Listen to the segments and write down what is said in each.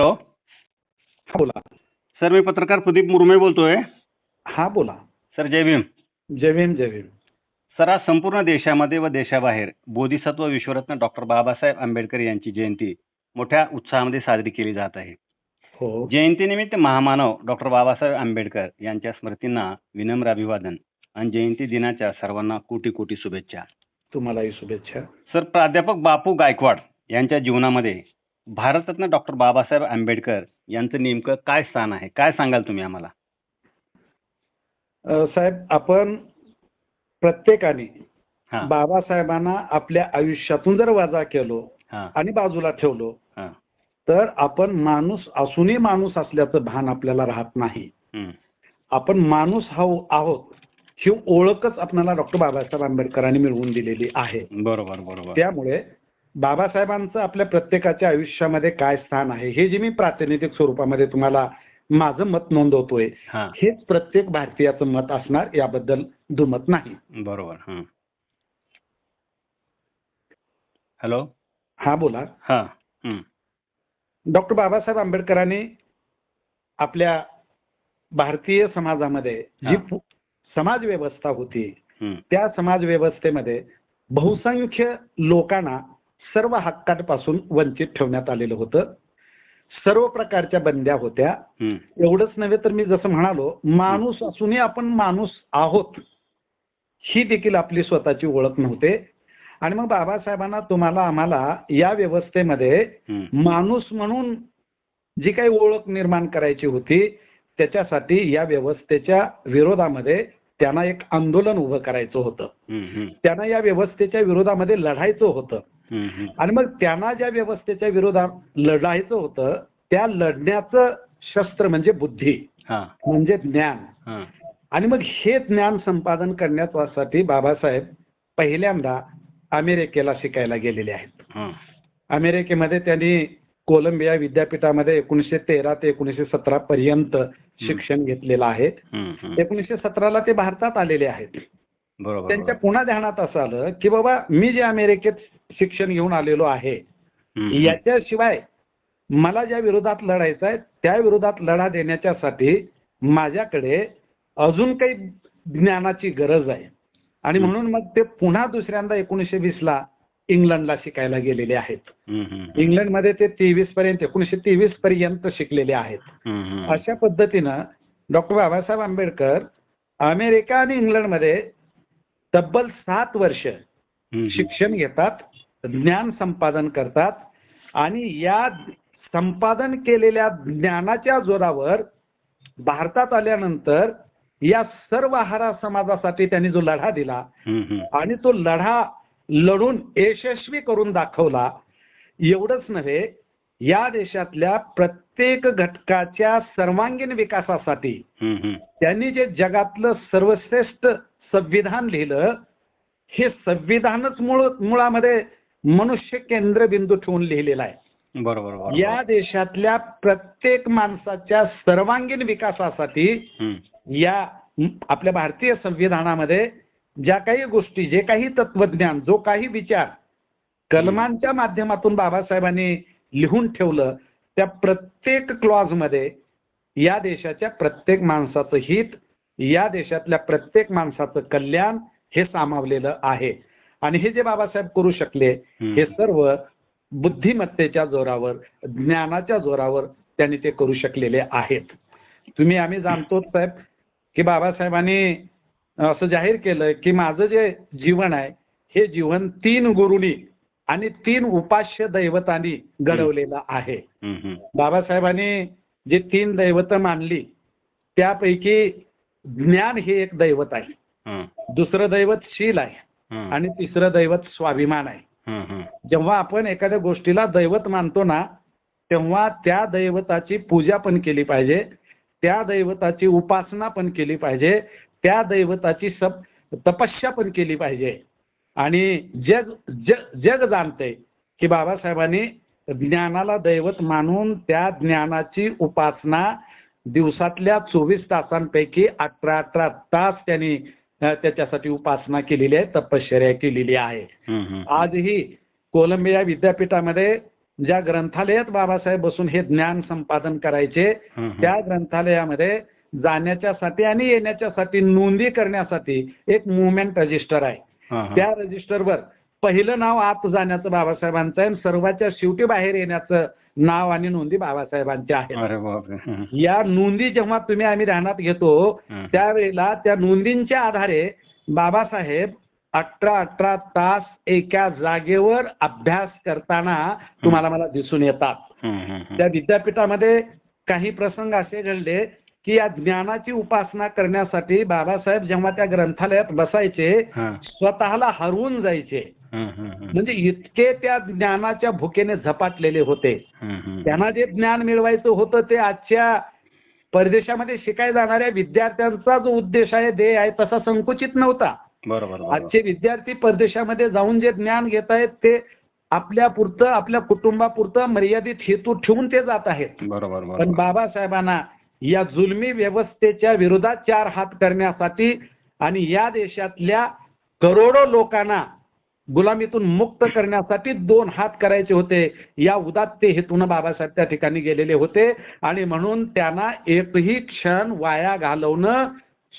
Hello. हा बोला. Sir मी पत्रकार प्रदीप मुरमे बोलतोय. हा बोला. सर जय भीम. जय भीम जय भीम. सर आज संपूर्ण देशामध्ये व देशाबाहेर बोधिसत्व विश्वरत्न डॉक्टर बाबासाहेब आंबेडकर यांची जयंती मोठ्या उत्साहामध्ये साजरी केली जात आहे. हो. जयंतीनिमित्त महामानव डॉक्टर बाबासाहेब आंबेडकर यांच्या स्मृतींना विनम्र अभिवादन आणि जयंती दिनाच्या सर्वांना कोटी कोटी शुभेच्छा. तुम्हालाही शुभेच्छा. सर प्राध्यापक बापू गायकवाड यांच्या जीवनामध्ये भारतरत्न डॉक्टर बाबासाहेब आंबेडकर यांचं नेमकं काय स्थान आहे? काय सांगाल तुम्ही आम्हाला? साहेब आपण प्रत्येकाने बाबासाहेबांना आपल्या आयुष्यातून जर वजा केलो आणि बाजूला ठेवलो तर आपण माणूस असूनही माणूस असल्याचं भान आपल्याला राहत नाही. आपण माणूस हा आहोत ही ओळखच आपल्याला डॉक्टर बाबासाहेब आंबेडकरांनी मिळवून दिलेली आहे. बरोबर बरोबर. त्यामुळे बाबासाहेबांचं आपल्या प्रत्येकाच्या आयुष्यामध्ये काय स्थान आहे हे जे मी प्रातिनिधिक स्वरूपामध्ये तुम्हाला माझं मत नोंदवतोय हां हेच प्रत्येक भारतीयाचं मत असणार याबद्दल दुमत नाही बरोबर हं. हॅलो हा बोला हां हं. डॉक्टर बाबासाहेब आंबेडकरांनी आपल्या भारतीय समाजामध्ये जी हा. पु- समाज व्यवस्था होती हं. त्या समाज व्यवस्थेमध्ये बहुसंख्य लोकांना सर्व हक्कांपासून वंचित ठेवण्यात आलेलं होतं सर्व प्रकारच्या बंद्या होत्या. एवढंच नव्हे तर मी जसं म्हणालो माणूस असूनही आपण माणूस आहोत ही देखील आपली स्वतःची ओळख नव्हते आणि मग बाबासाहेबांना तुम्हाला आम्हाला या व्यवस्थेमध्ये. माणूस म्हणून जी काही ओळख निर्माण करायची होती त्याच्यासाठी या व्यवस्थेच्या विरोधामध्ये त्यांना एक आंदोलन उभं करायचं होतं. त्यांना या व्यवस्थेच्या विरोधामध्ये लढायचं होतं. आणि मग त्यांना ज्या व्यवस्थेच्या विरोधात लढायचं होतं त्या लढण्याचं शस्त्र म्हणजे बुद्धी. हां. म्हणजे ज्ञान. हां. आणि मग हे ज्ञान संपादन करण्यासाठी बाबासाहेब पहिल्यांदा अमेरिकेला शिकायला गेलेले आहेत. अमेरिकेमध्ये त्यांनी कोलंबिया विद्यापीठामध्ये एकोणीसशे तेरा ते एकोणीसशे सतरा पर्यंत शिक्षण घेतलेलं आहे. एकोणीसशे सतराला ते भारतात आलेले आहेत. त्यांच्या. पुन्हा ध्यानात असं आलं की बाबा मी जे अमेरिकेत शिक्षण घेऊन आलेलो आहे. याच्याशिवाय मला ज्या विरोधात लढायचं आहे त्या विरोधात लढा देण्याच्यासाठी माझ्याकडे अजून काही ज्ञानाची गरज आहे आणि. म्हणून मग ते पुन्हा दुसऱ्यांदा एकोणीसशे वीसला इंग्लंडला शिकायला गेलेले आहेत. इंग्लंडमध्ये ते तेवीस पर्यंत एकोणीसशे तेवीस पर्यंत शिकलेले आहेत. अशा पद्धतीनं डॉक्टर बाबासाहेब आंबेडकर अमेरिका आणि इंग्लंडमध्ये तब्बल सात वर्ष. शिक्षण घेतात ज्ञान संपादन करतात आणि या संपादन केलेल्या ज्ञानाच्या जोरावर भारतात आल्यानंतर या सर्व आहारा समाजासाठी त्यांनी जो लढा दिला. आणि तो लढा लढून यशस्वी करून दाखवला एवढंच नव्हे या देशातल्या प्रत्येक घटकाच्या सर्वांगीण विकासासाठी. त्यांनी जे जगातलं सर्वश्रेष्ठ संविधान लिहिलं हे संविधानच मूळ मुळामध्ये मनुष्य केंद्रबिंदू ठेवून लिहिलेलं आहे बरोबर या देशातल्या प्रत्येक माणसाच्या सर्वांगीण विकासासाठी. या आपल्या भारतीय संविधानामध्ये ज्या काही गोष्टी जे काही तत्वज्ञान जो काही विचार कलमांच्या माध्यमातून बाबासाहेबांनी लिहून ठेवलं त्या प्रत्येक क्लॉजमध्ये या देशाच्या प्रत्येक माणसाचं हित या देशातल्या प्रत्येक माणसाचं कल्याण हे सामावलेलं आहे आणि हे जे बाबासाहेब करू शकले हं. सर्व बुद्धिमत्तेच्या जोरावर ज्ञानाच्या जोरावर त्यांनी ते करू शकलेले आहेत तुम्ही आम्ही जाणतो साहेब की बाबासाहेबांनी असं जाहीर केलं की माझं जे जीवन आहे हे जीवन तीन गुरुनी आणि तीन उपास्य दैवतांनी घडवलेलं आहे. बाबासाहेबांनी जे तीन दैवत मानली त्यापैकी ज्ञान हे एक दैवत आहे हं. दुसरं दैवत शील आहे हं. आणि तिसरं दैवत स्वाभिमान आहे. जेव्हा आपण एखाद्या गोष्टीला दैवत मानतो ना तेव्हा त्या दैवताची पूजा पण केली पाहिजे त्या दैवताची उपासना पण केली पाहिजे त्या दैवताची सब तपस्या पण केली पाहिजे आणि जग जग जग जाणतंय की बाबासाहेबांनी ज्ञानाला दैवत मानून त्या ज्ञानाची उपासना दिवसातल्या चोवीस तासांपैकी अठरा अठरा तास त्यांनी त्याच्यासाठी उपासना केलेली आहे तपश्चर्या केलेली आहे. आजही कोलंबिया विद्यापीठामध्ये ज्या ग्रंथालयात बाबासाहेब बसून हे ज्ञान संपादन करायचे. त्या ग्रंथालयामध्ये जाण्याच्यासाठी आणि येण्याच्यासाठी नोंदी करण्यासाठी एक मुवमेंट रजिस्टर आहे. त्या रजिस्टरवर पहिलं नाव आत जाण्याचं बाबासाहेबांचं आहे आणि सर्वांच्या शेवटी बाहेर येण्याचं नाव आणि नोंदी बाबासाहेबांच्या आहेत अरे बापरे या नोंदी जेव्हा तुम्ही आम्ही ध्यानात घेतो हं. त्यावेळेला त्या नोंदींच्या आधारे बाबासाहेब अठरा अठरा तास एका जागेवर अभ्यास करताना तुम्हाला मला दिसून येतात हं, हं, हं. त्या विद्यापीठामध्ये काही प्रसंग असे घडले की या ज्ञानाची उपासना करण्यासाठी बाबासाहेब जेव्हा त्या ग्रंथालयात बसायचे हं, स्वतःला हरवून जायचे. म्हणजे इतके त्या ज्ञानाच्या भुकेने झपाटलेले होते. त्यांना जे ज्ञान मिळवायचं होतं ते आजच्या परदेशामध्ये शिकायला जाणाऱ्या विद्यार्थ्यांचा जो उद्देश आहे ध्येय आहे तसा संकुचित नव्हता. बरोबर आजचे विद्यार्थी परदेशामध्ये जाऊन जे ज्ञान घेत आहेत ते आपल्या पुरतं आपल्या कुटुंबापुरतं मर्यादित हेतू ठेवून ते जात आहेत. बरोबर. पण बाबासाहेबांना या जुलमी व्यवस्थेच्या विरोधात चार हात करण्यासाठी आणि या देशातल्या करोडो लोकांना गुलामीतून मुक्त करण्यासाठी दोन हात करायचे होते. या उदात्त हेतून बाबासाहेब त्या ठिकाणी गेलेले होते. आणि म्हणून त्यांना एकही क्षण वाया घालवणं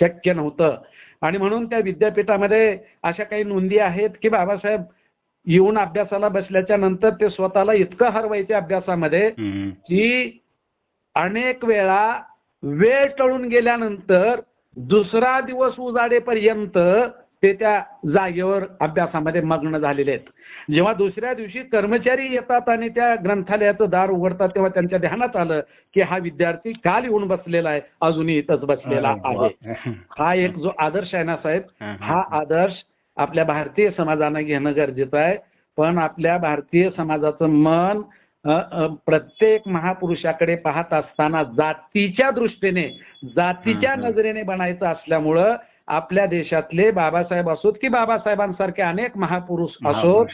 शक्य नव्हतं. आणि म्हणून त्या विद्यापीठामध्ये अशा काही नोंदी आहेत की बाबासाहेब येऊन अभ्यासाला बसल्याच्या नंतर ते स्वतःला इतकं हरवायचे अभ्यासामध्ये. की अनेक वेळा वेळ टळून गेल्यानंतर दुसरा दिवस उजाडेपर्यंत ते त्या जागेवर अभ्यासामध्ये मग्न झालेले आहेत जेव्हा दुसऱ्या दिवशी कर्मचारी येतात आणि त्या ग्रंथालयाचं दार उघडतात तेव्हा त्यांच्या ध्यानात आलं की हा विद्यार्थी काल येऊन बसलेला आहे अजूनही इथंच बसलेला आहे. हा एक जो आदर्श आहे ना साहेब हं, आदर्श आपल्या भारतीय समाजानं घेणं गरजेचं आहे पण आपल्या भारतीय समाजाचं मन प्रत्येक महापुरुषाकडे पाहत असताना जातीच्या दृष्टीने जातीच्या. नजरेने बनायचं असल्यामुळं आपल्या देशातले बाबासाहेब असोत की बाबासाहेबांसारखे अनेक महापुरुष असोत.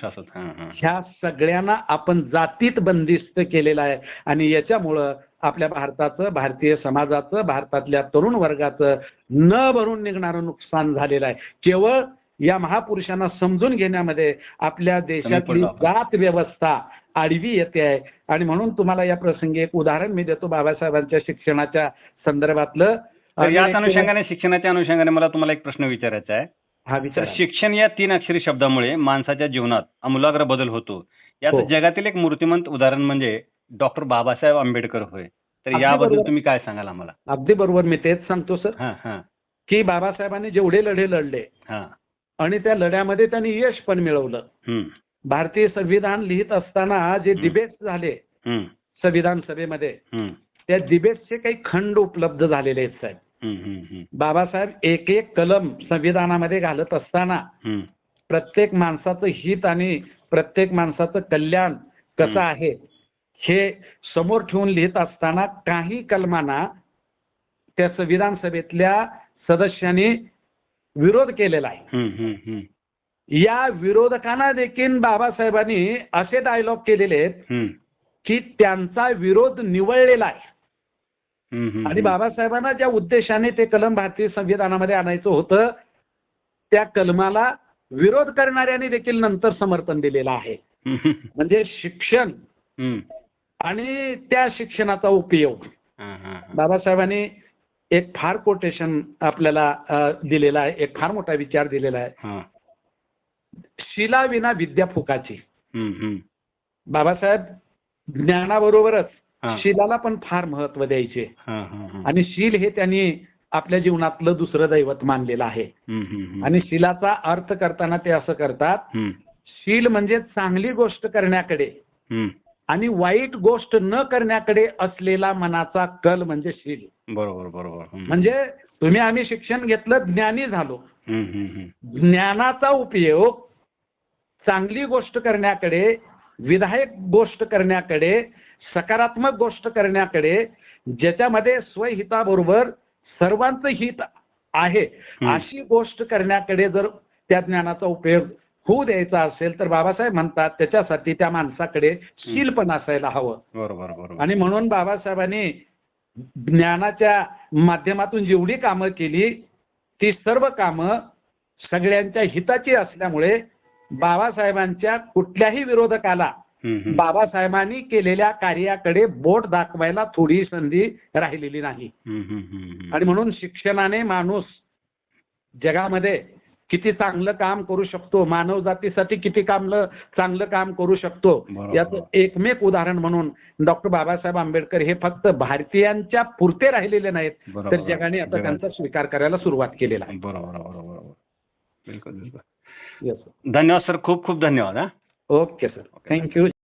ह्या सगळ्यांना आपण जातीत बंदिस्त केलेलं आहे. आणि याच्यामुळं आपल्या भारताचं भारतीय समाजाचं भारतातल्या तरुण वर्गाचं न भरून निघणारं नुकसान झालेलं आहे. केवळ या महापुरुषांना समजून घेण्यामध्ये आपल्या देशातली. जात व्यवस्था आडवी येते आहे. आणि म्हणून तुम्हाला या प्रसंगी एक उदाहरण मी देतो बाबासाहेबांच्या शिक्षणाच्या संदर्भातलं. तर याच अनुषंगाने शिक्षणाच्या अनुषंगाने मला तुम्हाला एक प्रश्न विचारायचा आहे. हा तर विचार. शिक्षण या तीन अक्षरी शब्दामुळे माणसाच्या जीवनात आमूलाग्र बदल होतो. यात हो. जगातील एक मूर्तिमंत उदाहरण म्हणजे डॉक्टर बाबासाहेब आंबेडकर होय. तर अगदी याबद्दल बरोबर. तुम्ही काय सांगाल आम्हाला? अगदी बरोबर मी तेच सांगतो सर. हां हां. की बाबासाहेबांनी जेवढे लढे लढले हां. आणि त्या लढ्यामध्ये त्यांनी यश पण मिळवलं. भारतीय संविधान लिहित असताना जे हं. डिबेट्स झाले संविधान सभेमध्ये त्या डिबेट्सचे काही खंड उपलब्ध झालेले आहेत साहेब. बाबासाहेब एक एक कलम संविधानामध्ये घालत असताना प्रत्येक माणसाचं हित आणि प्रत्येक माणसाचं कल्याण कसं. आहे हे समोर ठेवून लिहित असताना काही कलमांना त्या संविधान सभेतल्या सदस्यांनी विरोध केलेला आहे. या विरोधकांना देखील बाबासाहेबांनी असे डायलॉग केलेले आहेत की त्यांचा विरोध निवळलेला आहे. आणि. बाबासाहेबांना ज्या उद्देशाने ते कलम भारतीय संविधानामध्ये आणायचं होतं त्या कलमाला विरोध करणाऱ्यांनी देखील नंतर समर्थन दिलेलं आहे म्हणजे शिक्षण. आणि त्या शिक्षणाचा उपयोग. बाबासाहेबांनी एक फार कोटेशन आपल्याला दिलेला आहे एक फार मोठा विचार दिलेला आहे हां. शिला विद्या फुकाची. बाबासाहेब ज्ञानाबरोबरच. शिलाला पण फार महत्त्व द्यायचे. आणि शील हे त्यांनी आपल्या जीवनातलं दुसरं दैवत मानलेलं आहे. आणि शिलाचा अर्थ करताना ते असं करतात शील म्हणजे चांगली गोष्ट करण्याकडे. आणि वाईट गोष्ट न करण्याकडे असलेला मनाचा कल म्हणजे शील बरोबर बरोबर. म्हणजे तुम्ही आम्ही शिक्षण घेतलं ज्ञानी झालो. ज्ञानाचा उपयोग चांगली गोष्ट करण्याकडे विधायक गोष्ट करण्याकडे सकारात्मक गोष्ट करण्याकडे ज्याच्यामध्ये स्वहिताबरोबर सर्वांचं हित आहे. अशी गोष्ट करण्याकडे जर त्या ज्ञानाचा उपयोग होऊ द्यायचा असेल तर बाबासाहेब म्हणतात त्याच्यासाठी त्या माणसाकडे शील पण असायला हवं बरोबर बरोबर आणि म्हणून बाबासाहेबांनी ज्ञानाच्या माध्यमातून जेवढी कामं केली ती सर्व कामं सगळ्यांच्या हिताची असल्यामुळे बाबासाहेबांच्या कुठल्याही विरोधकाला. बाबासाहेबांनी केलेल्या कार्याकडे बोट दाखवायला थोडी संधी राहिलेली नाही. आणि म्हणून शिक्षणाने माणूस जगामध्ये किती चांगलं काम करू शकतो मानव जातीसाठी किती कामलं चांगलं काम करू शकतो. याचं एकमेक उदाहरण म्हणून डॉक्टर बाबासाहेब आंबेडकर हे फक्त भारतीयांच्या पुरते राहिलेले नाहीत. तर जगाने आता. त्यांचा स्वीकार करायला सुरुवात केलेला आहे. बरोबर बरोबर बिलकुल बिलकुल. येस धन्यवाद सर. खूप खूप धन्यवाद हा. Okay sir thank you